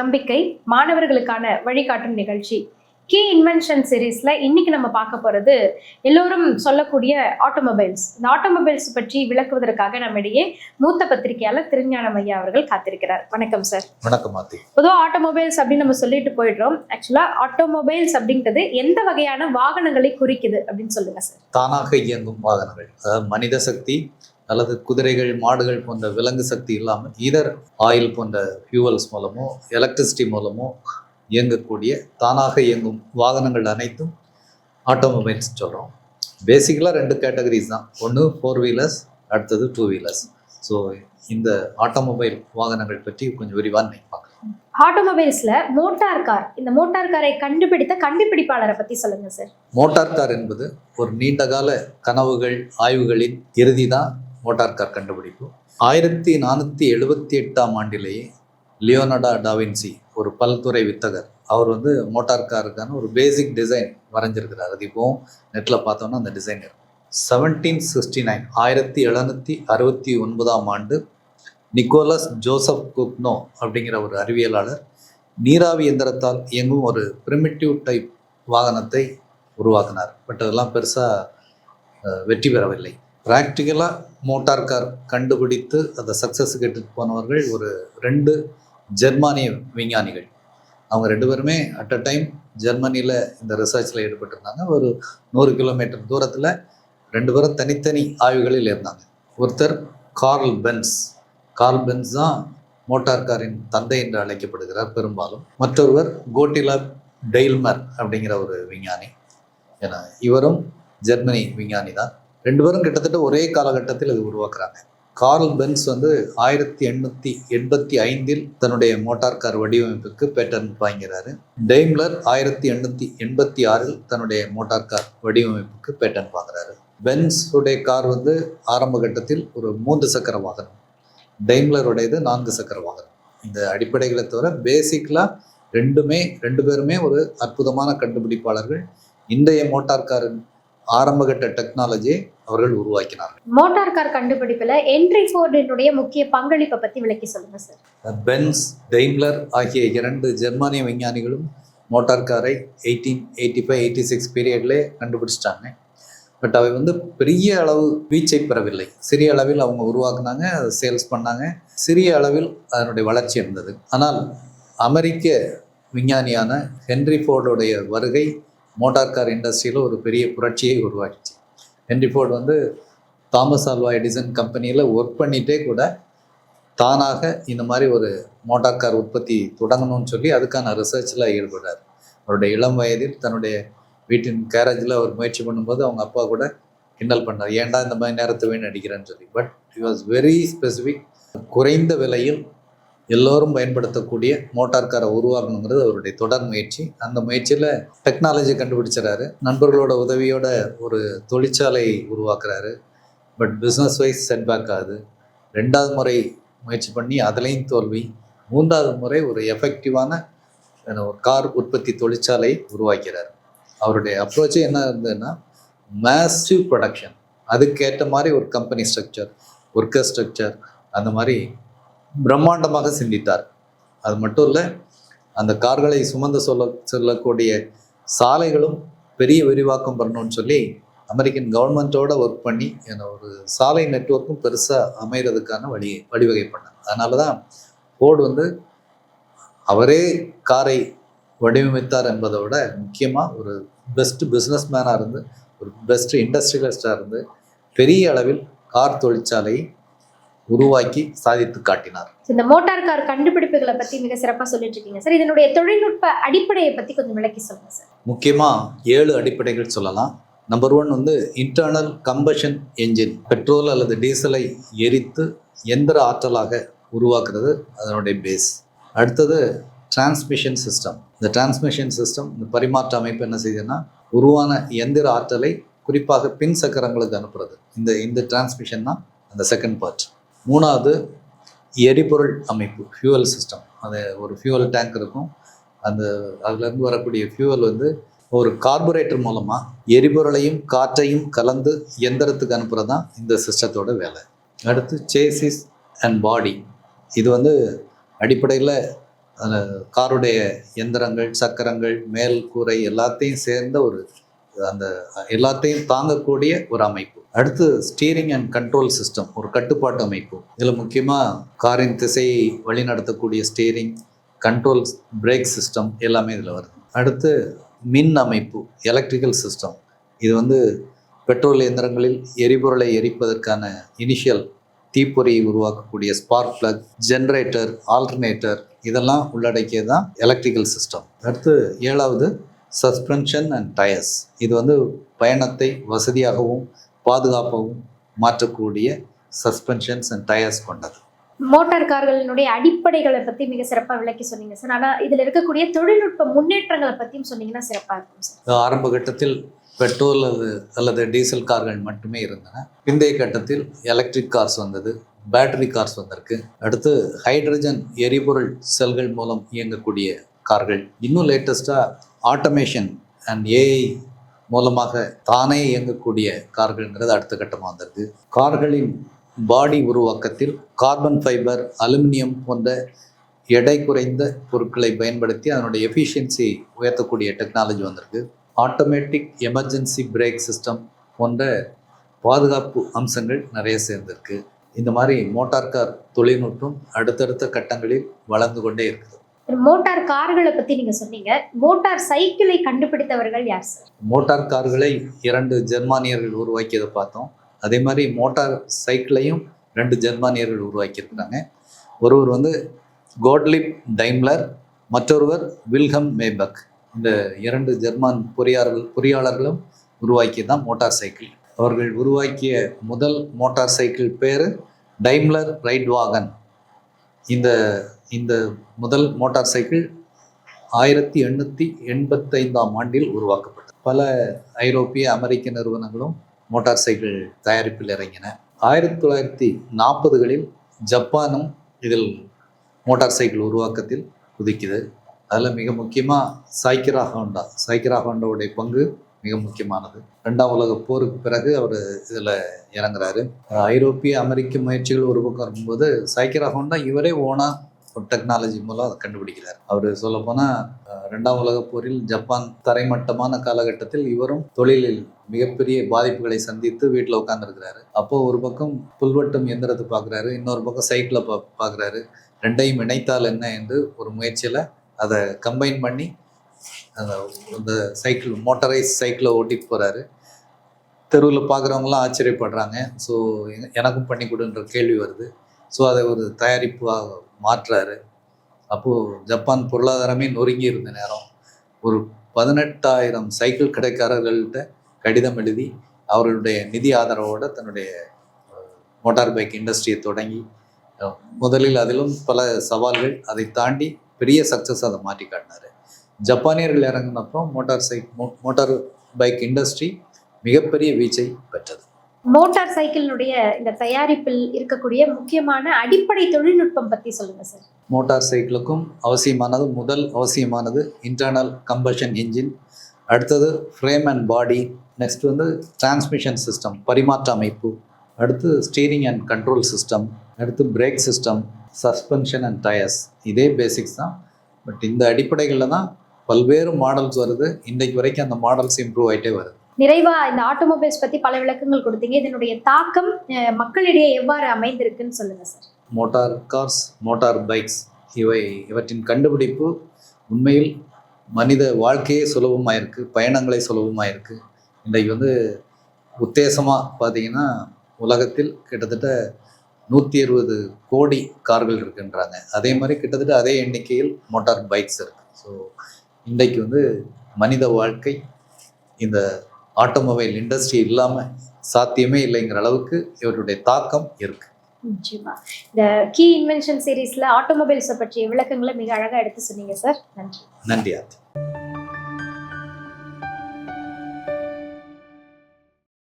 நம்பிக்கை மாணவர்களுக்கான வழிகாட்டும் நிகழ்ச்சி. கீ இன்வென்ஷன் சீரீஸ்ல இன்னைக்கு நம்ம பார்க்க போறது எல்லோரும் சொல்லக்கூடிய ஆட்டோமொபைல்ஸ் இந்த ஆட்டோமொபைல்ஸ் பற்றி விளக்குவதற்காக நம்மிடையே மூத்த பத்திரிகையாளர் திருஞானம் ஐயா அவர்கள் காத்திருக்கிறார். வணக்கம் சார் வணக்கம் பொதுவாக ஆட்டோமொபைல்ஸ் அப்படின்னு நம்ம சொல்லிட்டு போயிடுறோம். ஆக்சுவலா ஆட்டோமொபைல்ஸ் அப்படின்றது எந்த வகையான வாகனங்களை குறிக்குது அப்படின்னு சொல்லுங்க சார் தானாக இயங்கும் வாகனங்கள். மனித சக்தி அல்லது குதிரைகள் மாடுகள் போன்ற விலங்கு சக்தி இல்லாமல் இதர் ஆயில் போன்ற ஃபியூவல்ஸ் மூலமோ எலக்ட்ரிசிட்டி மூலமோ இயங்கக்கூடிய தானாக இயங்கும் வாகனங்கள் அனைத்தும் ஆட்டோமொபைல்ஸ் சொல்கிறோம் பேசிக்கலாக ரெண்டு கேட்டகரிஸ் தான். ஒன்று ஃபோர் வீலர்ஸ் அடுத்தது டூ வீலர்ஸ் ஸோ இந்த ஆட்டோமொபைல் வாகனங்கள் பற்றி கொஞ்சம் விரிவாக பார்க்கலாம். ஆட்டோமொபைல்ஸ்ல மோட்டார் கார் இந்த மோட்டார் காரை கண்டுபிடித்த கண்டுபிடிப்பாளரை பத்தி சொல்லுங்க சார் மோட்டார் கார் என்பது ஒரு நீண்டகால கனவுகள் ஆய்வுகளின் இறுதி தான் மோட்டார் கார் கண்டுபிடிப்பு. ஆயிரத்தி நானூற்றி எழுபத்தி எட்டாம் ஆண்டிலேயே லியோனடா டாவின்சி ஒரு பல்துறை வித்தகர். அவர் வந்து மோட்டார் காருக்கான ஒரு பேசிக் டிசைன் வரைஞ்சிருக்கிறார். அது இப்போவும் நெட்டில் பார்த்தோம்னா அந்த டிசைன் இருக்கும் செவன்டீன் சிக்ஸ்டி நைன் ஆயிரத்தி எழுநூற்றி அறுபத்தி ஒன்பதாம் ஆண்டு நிக்கோலஸ் ஜோசப் குக்னோ அப்படிங்கிற ஒரு அறிவியலாளர் நீராவி எந்திரத்தால் இயங்கும் ஒரு பிரிமிட்டிவ் டைப் வாகனத்தை உருவாக்கினார். பட் அதெல்லாம் பெருசாக வெற்றி பெறவில்லை. ப்ராக்டிக்கலாக மோட்டார் கார் கண்டுபிடித்து அதை சக்ஸஸுக்கு எடுத்துகிட்டு போனவர்கள் ஒரு ரெண்டு ஜெர்மானிய விஞ்ஞானிகள். அவங்க ரெண்டு பேருமே அட் அ டைம் ஜெர்மனியில் இந்த ரிசர்ச்சில் ஈடுபட்டிருந்தாங்க. ஒரு நூறு கிலோமீட்டர் தூரத்தில் ரெண்டு பேரும் தனித்தனி ஆய்வுகளில் இருந்தாங்க. ஒருத்தர் கார்ல் பென்ஸ் கார்ல் பென்ஸ் தான் மோட்டார் காரின் தந்தை என்று அழைக்கப்படுகிறார் பெரும்பாலும். மற்றொருவர் கோட்டிலா டெய்ல்மர் அப்படிங்கிற ஒரு விஞ்ஞானி. ஏன்னா இவரும் ஜெர்மனி விஞ்ஞானி தான். ரெண்டு பேரும் கிட்டத்தட்ட ஒரே காலகட்டத்தில் இது உருவாக்குறாங்க. கார்ல் பென்ஸ் வந்து ஆயிரத்தி எண்ணூற்றி எண்பத்தி ஐந்தில் தன்னுடைய மோட்டார் கார் வடிவமைப்புக்கு பேட்டர்ன் வாங்கிறாரு. டெய்ம்லர் ஆயிரத்தி எண்ணூற்றி எண்பத்தி ஆறில் தன்னுடைய மோட்டார் கார் வடிவமைப்புக்கு பேட்டர்ன் வாங்குறாரு. பென்ஸ் உடைய கார் வந்து ஆரம்ப கட்டத்தில் ஒரு மூன்று சக்கர வாகனம். டெய்ம்லருடையது நான்கு சக்கர வாகனம். இந்த அடிப்படைகளை தவிர பேசிக்கலாக ரெண்டுமே ரெண்டு பேருமே ஒரு அற்புதமான கண்டுபிடிப்பாளர்கள். இன்றைய மோட்டார் காரின் ஆரம்பகட்ட டெக்னாலஜியை அவர்கள் உருவாக்கினார்கள். மோட்டார் கார் கண்டுபிடிப்புல என்ட்ரி ஃபோர்டினுடைய முக்கிய பங்களிப்பை பத்தி விளக்கி சொல்லுங்க சார் பென்ஸ் டெய்ம்லர் ஆகிய இரண்டு ஜெர்மானிய விஞ்ஞானிகளும் மோட்டார் காரை eighteen eighty five eighty six பீரியட்லேயே கண்டுபிடிச்சிட்டாங்க. பட் அவை வந்து பெரிய அளவு வீச்சை பெறவில்லை. சிறிய அளவில் அவங்க உருவாக்குனாங்க அதை சேல்ஸ் பண்ணாங்க. சிறிய அளவில் அதனுடைய வளர்ச்சி இருந்தது. ஆனால் அமெரிக்க விஞ்ஞானியான ஹென்ரி ஃபோர்டுடைய வருகை மோட்டார் கார் இண்டஸ்ட்ரியில் ஒரு பெரிய புரட்சியை உருவாக்கிச்சு. ஹென்ரி ஃபோர்டு வந்து தாமஸ் ஆல்வா எடிசன் கம்பெனியில் ஒர்க் பண்ணிகிட்டே கூட தானாக இந்த மாதிரி ஒரு மோட்டார் கார் உற்பத்தி தொடங்கணும்னு சொல்லி அதுக்கான ரிசர்ச்சில் ஈடுபடுறார் அவருடைய இளம் வயதில் தன்னுடைய வீட்டின் கேரேஜில் அவர் முயற்சி பண்ணும்போது அவங்க அப்பா கூட கிண்டல் பண்ணார். ஏன்டா இந்த மாதிரி நேரத்தை வீண் அடிக்கிறேன்னு சொல்லி. But it was very specific குறைந்த விலையில் எல்லோரும் பயன்படுத்தக்கூடிய மோட்டார் காரை உருவாக்கணுங்கிறது அவருடைய தொடர் முயற்சி. அந்த முயற்சியில் டெக்னாலஜி கண்டுபிடிச்சிடறாரு நண்பர்களோட உதவியோட ஒரு தொழிற்சாலை உருவாக்குறாரு. பட் பிஸ்னஸ் வைஸ் செட்பேக் ஆகுது. ரெண்டாவது முறை முயற்சி பண்ணி அதுலேயும் தோல்வி. மூன்றாவது முறை ஒரு எஃபெக்டிவான ஒரு கார் உற்பத்தி தொழிற்சாலை உருவாக்கிறார். அவருடைய அப்ரோச்சே என்ன இருந்ததுன்னா மேசிவ் ப்ரொடக்ஷன் அதுக்கேற்ற மாதிரி ஒரு கம்பெனி ஸ்ட்ரக்சர் ஒர்க்கர் ஸ்ட்ரக்சர் அந்த மாதிரி பிரம்மாண்டமாக சிந்தித்தார். அது மட்டும் இல்லை அந்த கார்களை சுமந்து சொல்ல சொல்லக்கூடிய சாலைகளும் பெரிய விரிவாக்கம் பண்ணணும்னு சொல்லி அமெரிக்கன் கவர்மெண்ட்டோட ஒர்க் பண்ணி என்ன ஒரு சாலை நெட்வொர்க்கும் பெருசாக அமைகிறதுக்கான வழி வழிவகை பண்ணாங்க அதனால தான் ஃபோர்டு வந்து அவரே காரை வடிவமைத்தார் என்பதை விட முக்கியமாக ஒரு பெஸ்ட் பிஸ்னஸ் மேனாக இருந்து ஒரு பெஸ்ட் இண்டஸ்ட்ரியலிஸ்டாக இருந்து பெரிய அளவில் கார் தொழிற்சாலையை உருவாக்கி சாதித்து காட்டினார். இந்த மோட்டார் கார் கண்டுபிடிப்புகளை பத்தி மிக சிறப்பா சொல்லிட்டு இருக்கீங்க. சார் இதனுடைய தொழில்நுட்ப அடிப்படையை பத்தி கொஞ்சம் விளக்கி சொல்லுங்க சார். முக்கியமாக ஏழு அடிப்படைகள் சொல்லலாம். நம்பர் ஒன் வந்து இன்டர்னல் கம்பஷன் என்ஜின் பெட்ரோல் அல்லது டீசலை எரித்து எந்திர ஆற்றலாக உருவாக்குறது அதனுடைய பேஸ் அடுத்தது டிரான்ஸ்மிஷன் சிஸ்டம் இந்த டிரான்ஸ்மிஷன் சிஸ்டம் இந்த பரிமாற்ற அமைப்பு என்ன செய்யுதுன்னா உருவான எந்திர ஆற்றலை குறிப்பாக பின் சக்கரங்களுக்கு அனுப்புறது. இந்த இந்த டிரான்ஸ்மிஷன் தான் அந்த செகண்ட் பார்ட் மூணாவது எரிபொருள் அமைப்பு ஃபியூவல் சிஸ்டம் அது ஒரு ஃபியூவல் டேங்க் இருக்கும். அந்த அதுலேருந்து வரக்கூடிய ஃபியூவல் வந்து ஒரு கார்பரேட்டர் மூலமாக எரிபொருளையும் காற்றையும் கலந்து எந்திரத்துக்கு அனுப்புகிறது தான் இந்த சிஸ்டத்தோட வேலை. அடுத்து சேசிஸ் அண்ட் பாடி இது வந்து அடிப்படையில் அந்த காருடைய எந்திரங்கள் சக்கரங்கள் மேல் கூரை எல்லாத்தையும் சேர்ந்த ஒரு அந்த எல்லாத்தையும் தாங்கக்கூடிய ஒரு அமைப்பு. அடுத்து ஸ்டீரிங் அண்ட் கண்ட்ரோல் சிஸ்டம் ஒரு கட்டுப்பாட்டு அமைப்பு. இதில் முக்கியமாக காரின் திசையை வழிநடத்தக்கூடிய ஸ்டீரிங் கண்ட்ரோல் பிரேக் சிஸ்டம் எல்லாமே இதில் வருது. அடுத்து மின் அமைப்பு எலக்ட்ரிக்கல் சிஸ்டம் இது வந்து பெட்ரோல் இயந்திரங்களில் எரிபொருளை எரிப்பதற்கான இனிஷியல் தீப்பொறியை உருவாக்கக்கூடிய ஸ்பார்க் பிளக் ஜென்ரேட்டர் ஆல்டர்னேட்டர் இதெல்லாம் உள்ளடக்கியது தான் எலக்ட்ரிக்கல் சிஸ்டம் அடுத்து ஏழாவது சஸ்பென்ஷன் அண்ட் டயர்ஸ் இது வந்து பயணத்தை வசதியாகவும் பாதுகாப்பாகவும் மாற்றக்கூடிய சஸ்பென்ஷன்ஸ் அண்ட் டயர்ஸ் கொண்டது. மோட்டார் கார்களினுடைய அடிப்படைகளை பத்தி மிக சிறப்பா விளக்கி சொன்னீங்க சார். ஆனா இதுல இருக்கக்கூடிய தொழில்நுட்ப முன்னேற்றங்களை பத்தியும் சொன்னீங்கன்னா சிறப்பா இருக்கும் சார். ஆரம்ப கட்டத்தில் பெட்ரோல் அல்லது டீசல் கார்கள் மட்டுமே இருந்தன. பிந்தைய கட்டத்தில் எலக்ட்ரிக் கார்ஸ் வந்தது பேட்டரி கார்ஸ் வந்திருக்கு. அடுத்து ஹைட்ரஜன் எரிபொருள் செல்கள் மூலம் இயங்கக்கூடிய கார்கள். இன்னும் லேட்டஸ்ட்டாக ஆட்டோமேஷன் அண்ட் ஏஐ மூலமாக தானே இயங்கக்கூடிய கார்கள்ங்கிறது அடுத்த கட்டமாக வந்திருக்கு. கார்களின் பாடி உருவாக்கத்தில் கார்பன் ஃபைபர் அலுமினியம் போன்ற எடை குறைந்த பொருட்களை பயன்படுத்தி அதனுடைய எஃபிஷியன்சி உயர்த்தக்கூடிய டெக்னாலஜி வந்திருக்கு. ஆட்டோமேட்டிக் எமர்ஜென்சி பிரேக் சிஸ்டம் போன்ற பாதுகாப்பு அம்சங்கள் நிறைய சேர்ந்திருக்கு. இந்த மாதிரி மோட்டார் கார் தொழில்நுட்பம் அடுத்தடுத்த கட்டங்களில் வளர்ந்து கொண்டே இருக்குது. மோட்டார் கார்களை பத்தி நீங்க சொன்னீங்க. மோட்டார் சைக்கிளை கண்டுபிடித்தவர்கள் யார் சார்? மோட்டார் கார்களை இரண்டு ஜெர்மானியர்கள் உருவாக்கியதை பார்த்தோம். அதே மாதிரி மோட்டார் சைக்கிளையும் ரெண்டு ஜெர்மானியர்கள் உருவாக்கியிருக்கிறாங்க. ஒருவர் வந்து கோட்லிப் டைம்லர் மற்றொருவர் வில்ஹம் மேபக். இந்த இரண்டு ஜெர்மான் பொறியாளர்கள் பொறியாளர்களும் உருவாக்கியது தான் மோட்டார் சைக்கிள். அவர்கள் உருவாக்கிய முதல் மோட்டார் சைக்கிள் பேர் டைம்லர் ரைட் வாகன். இந்த இந்த முதல் மோட்டார் சைக்கிள் ஆயிரத்தி எண்ணூற்றி எண்பத்தைந்தாம் ஆண்டில் உருவாக்கப்பட்டது. பல ஐரோப்பிய அமெரிக்க நிறுவனங்களும் மோட்டார் சைக்கிள் தயாரிப்பில் இறங்கின. ஆயிரத்தி தொள்ளாயிரத்தி நாற்பதுகளில் ஜப்பானும் இதில் மோட்டார் சைக்கிள் உருவாக்கத்தில் குதிக்குது. அதில் மிக முக்கியமாக சைக்கிரா ஹோண்டா. சைக்கிரா ஹோண்டாவுடைய பங்கு மிக முக்கியமானது. ரெண்டாம் உலக போருக்கு பிறகு அவர் இதில் இறங்குறாரு. ஐரோப்பிய அமெரிக்க முயற்சிகள் ஒரு பக்கம் இருக்கும்போது சைக்கிரா ஹோண்டா இவரே ஓனா ஒரு டெக்னாலஜி மூலம் அதை கண்டுபிடிக்கிறார். அவர் சொல்லப்போனால் ரெண்டாம் உலகப் போரில் ஜப்பான் தரைமட்டமான காலகட்டத்தில் இவரும் தொழிலில் மிகப்பெரிய பாதிப்புகளை சந்தித்து வீட்டில் உட்காந்துருக்கிறாரு அப்போ ஒரு பக்கம் புல்வட்டம் எந்திரத்தை பார்க்குறாரு இன்னொரு பக்கம் சைக்கிளை பா பார்க்குறாரு. ரெண்டையும் இணைத்தால் என்ன என்று ஒரு முயற்சியில் அதை கம்பைன் பண்ணி அந்த அந்த சைக்கிள் மோட்டரைஸ் சைக்கிளை ஓட்டிட்டு போகிறாரு தெருவில் பார்க்குறவங்களாம் ஆச்சரியப்படுறாங்க. ஸோ எனக்கும் பண்ணி கொடுன்ற கேள்வி வருது. ஸோ அதை ஒரு தயாரிப்பாக மாற்றுறாரு அப்போது ஜப்பான் பொருளாதாரமே நொறுங்கி இருந்த நேரம். ஒரு பதினெட்டாயிரம் சைக்கிள் கடைக்காரர்கள்ட்ட கடிதம் எழுதி அவர்களுடைய நிதி ஆதரவோடு தன்னுடைய மோட்டார் பைக் இண்டஸ்ட்ரியை தொடங்கி முதலில் அதிலும் பல சவால்கள் அதை தாண்டி பெரிய சக்ஸஸ் அதை மாற்றி காட்டினார். ஜப்பானியர்கள் இறங்கினப்போ மோட்டார் சைக் மோ- மோட்டார் பைக் இண்டஸ்ட்ரி மிகப்பெரிய வீச்சை பெற்றது. மோட்டார் சைக்கிளினுடைய இந்த தயாரிப்பில் இருக்கக்கூடிய முக்கியமான அடிப்படை தொழில்நுட்பம் பத்தி சொல்லுங்க சார் மோட்டார் சைக்கிளுக்கும் அவசியமானது முதல் அவசியமானது இன்டர்னல் கம்பஷன் இன்ஜின் அடுத்தது ஃப்ரேம் அண்ட் பாடி நெக்ஸ்ட் வந்து டிரான்ஸ்மிஷன் சிஸ்டம் பரிமாற்ற அமைப்பு அடுத்து ஸ்டீரிங் அண்ட் கண்ட்ரோல் சிஸ்டம் அடுத்து brake system suspension and tyres இதே பேசிக்ஸ் தான். பட் இந்த அடிப்படைகளில் தான் பல்வேறு மாடல்ஸ் வருது. இன்றைக்கு வரைக்கும் அந்த மாடல்ஸ் இம்ப்ரூவ் ஆகிட்டே வருது. நிறைவா இந்த ஆட்டோமொபைல்ஸ் பத்தி பல விளக்கங்கள் கொடுத்தீங்க. இதனுடைய தாக்கம் மக்களிடையே எவ்வாறு அமைந்திருக்குன்னு சொல்லுங்க sir. Motor cars motor bikes இவை இவற்றின் கண்டுபிடிப்பு உண்மையில் மனித வாழ்க்கையே சுலபமாயிருக்கு பயணங்களே பயணங்களை சுலபமாக இன்றைக்கு வந்து உத்தேசமாக பார்த்தீங்கன்னா உலகத்தில் கிட்டத்தட்ட நூற்றி இருபது கோடி கார்கள் இருக்குன்றாங்க. அதே மாதிரி கிட்டத்தட்ட அதே எண்ணிக்கையில் மோட்டார் பைக்ஸ் இருக்குது ஸோ இன்றைக்கு வந்து மனித வாழ்க்கை இந்த ஆட்டோமொபைல் இண்டஸ்ட்ரி இல்லாமல் சாத்தியமே இல்லைங்கிற அளவுக்கு இவருடைய தாக்கம் இருக்குது நிச்சயமா. இந்த கீ இன்வென்ஷன் சீரீஸ்ல ஆட்டோமொபைல்ஸை பற்றிய விளக்கங்களை மிக அழகா எடுத்து சொன்னீங்க சார் நன்றி. நன்றி